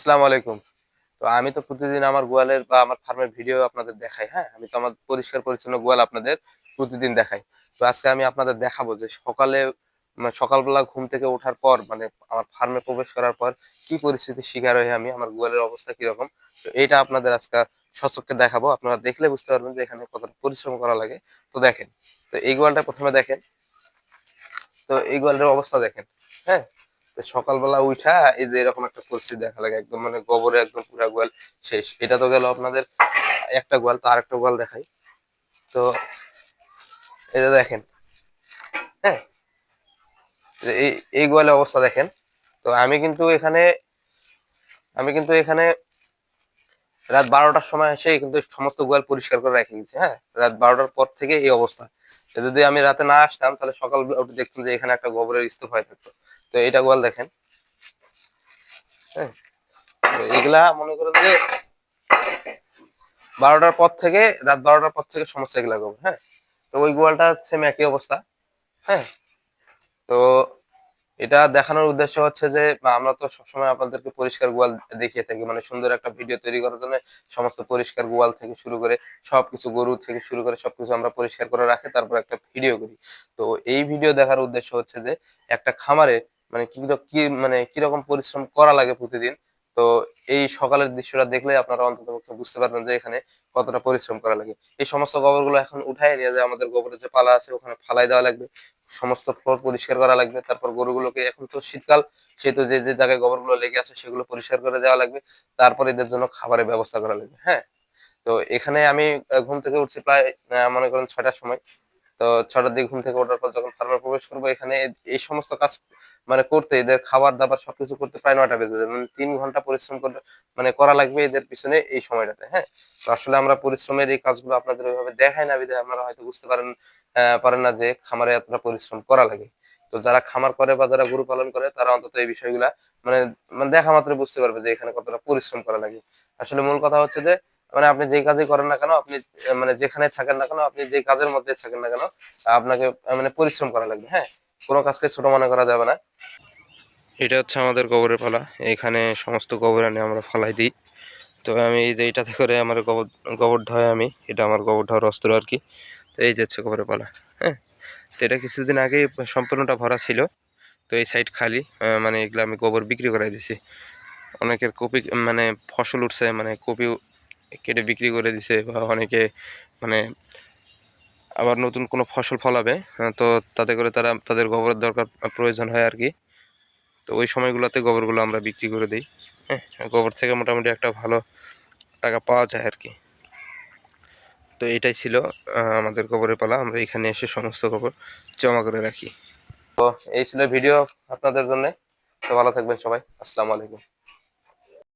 আসসালামু আলাইকুম। তো আমি তো প্রতিদিন আমার গোয়ালের বা আমার ফার্মের ভিডিও আপনাদের দেখাই হ্যাঁ? আমি তো আমার পরিষ্কার পরিচ্ছন্ন গোয়াল আপনাদের প্রতিদিন দেখাই। তো আজকে আমি আপনাদের দেখাবো যে সকালে সকালবেলা ঘুম থেকে ওঠার পর মানে আমার ফার্মে প্রবেশ করার পর কি পরিস্থিতির শিকার হয়ে আমি আমার গোয়ালের অবস্থা কীরকম? তো এটা আপনাদের আজকে সচক্ষে দেখাবো। আপনারা দেখলে বুঝতে পারবেন যে এখানে কতটা পরিশ্রম করা লাগে। তো দেখেন, তো এই গোয়ালটা প্রথমে দেখেন। তো এই গোয়ালটার অবস্থা দেখেন হ্যাঁ? সকালবেলা উঠা, এই যে এরকম একটা পরিস্থিতি দেখা লাগে, একদম মানে গোবরে একদম পুরো গোয়াল শেষ। এটা তো গেল আপনাদের একটা গোয়াল, তো আরেকটা গোয়াল দেখাই। তো এই যে দেখেন হ্যাঁ? এই এই গোয়ালের অবস্থা দেখেন। তো আমি কিন্তু এখানে, আমি কিন্তু এখানে রাত বারোটার সময় এসে কিন্তু সমস্ত গোয়াল পরিষ্কার করে রেখে গেছি হ্যাঁ? রাত বারোটার পর থেকে এই অবস্থা। যদি আমি রাতে না আসতাম, তাহলে সকাল উঠে দেখতাম যে এখানে একটা গোবরের স্তূপ হয়ে থাকতো। তো এটা গোয়াল দেখেন হ্যাঁ? এগুলা মনে করেন যে বারোটার পর থেকে, রাত বারোটার পর থেকে সমস্যা এগুলা গোবর হ্যাঁ? তো ওই গোয়ালটা সেম একই অবস্থা হ্যাঁ? তো এটা দেখানোর উদ্দেশ্য হচ্ছে যে আমরা তো সবসময় আপনাদেরকে পরিষ্কার গোয়াল দেখিয়ে থাকি। মানে সুন্দর একটা ভিডিও তৈরি করার জন্য সমস্ত পরিষ্কার গোয়াল থেকে শুরু করে সবকিছু গরু থেকে শুরু করে সবকিছু আমরা পরিষ্কার করে রাখি, তারপর একটা ভিডিও করি। তো এই ভিডিও দেখার উদ্দেশ্য হচ্ছে যে, একটা খামারে মানে কি কি মানে কীরকম পরিশ্রম করা লাগে প্রতিদিন? তো এই সকালের দৃশ্যটা দেখলে আপনারা অন্তত পক্ষে বুঝতে পারবেন যে এখানে কতটা পরিশ্রম করা লাগে। এই সমস্ত গোবরগুলো এখন উঠাই নিয়ে যে আমাদের গোবরের যে পালা আছে, ওখানে ফালাই দেওয়া লাগবে। সমস্ত ফ্লোর পরিষ্কার করা লাগবে। তারপর গরুগুলোকে এখন তো শীতকাল সেহেতু যে যে জায়গায় গোবরগুলো লেগে আছে সেগুলো পরিষ্কার করে দেওয়া লাগবে। তারপর এদের জন্য খাবারের ব্যবস্থা করা লাগবে হ্যাঁ? তো এখানে আমি ঘুম থেকে উঠছি প্রায় মনে করেন ছয়টার সময়। তো ছটার দিকে ঘুম থেকে ওঠার পর যখন ফার্মে প্রবেশ করব, এখানে এই সমস্ত কাজ মানে করতে এদের খাবার দাবার সবকিছু করতে প্রায় নয়টা বেজে যায়। মানে তিন ঘণ্টা পরিশ্রম করে মানে করা লাগবে এদের পিছনে এই সময়টাতে হ্যাঁ? তো আসলে আমরা পরিশ্রমের এই কাজগুলো আপনাদের ওইভাবে দেখাই না, বিধায় আপনারা হয়তো বুঝতে পারেন পারেন না যে খামারে এতটা পরিশ্রম করা লাগে। তো যারা খামার করে বা যারা গরু পালন করে, তারা অন্তত এই বিষয়গুলা মানে মানে দেখা মাত্র বুঝতে পারবে যে এখানে কতটা পরিশ্রম করা লাগে। আসলে মূল কথা হচ্ছে যে মানে আপনি যে কাজই করেন না কেন, আপনি মানে যেখানে থাকেন না কেন, আপনি যে কাজের মধ্যে থাকেন না কেন, আপনাকে মানে পরিশ্রম করা লাগবে হ্যাঁ? কোনো কাজকে ছোট মনে করা যাবে না। এটা হচ্ছে আমাদের গোবরের পালা। এখানে সমস্ত গোবর আনে আমরা ফালাই দিই। তো আমি এই যে এটাতে করে আমার গোবর গোবর ঢয় আমি, এটা আমার গোবর ধোয়ার অস্ত্র আর কি। তো এই যে হচ্ছে গোবরের পালা হ্যাঁ? তো এটা কিছুদিন আগে সম্পূর্ণটা ভরা ছিল। তো এই সাইড খালি মানে এগুলো আমি গোবর বিক্রি করাই দিছি। অনেকের কপি মানে ফসল উঠছে মানে কপি কেটে বিক্রি করে দিছে বা অনেকে মানে আবার নতুন কোনো ফসল ফলাবে তো তাতে করে তারা তাদের গোবরের দরকার প্রয়োজন হয় আর কি। তো ওই সময়গুলোতে গোবরগুলো আমরা বিক্রি করে দিই হ্যাঁ গোবর থেকে মোটামুটি একটা ভালো টাকা পাওয়া যায় আর কি। তো এটাই ছিল আমাদের গোবরের পালা, আমরা এখানে এসে সমস্ত গোবর জমা করে রাখি। তো এই ছিল ভিডিও আপনাদের জন্য। তো ভালো থাকবেন সবাই, আসসালামু আলাইকুম।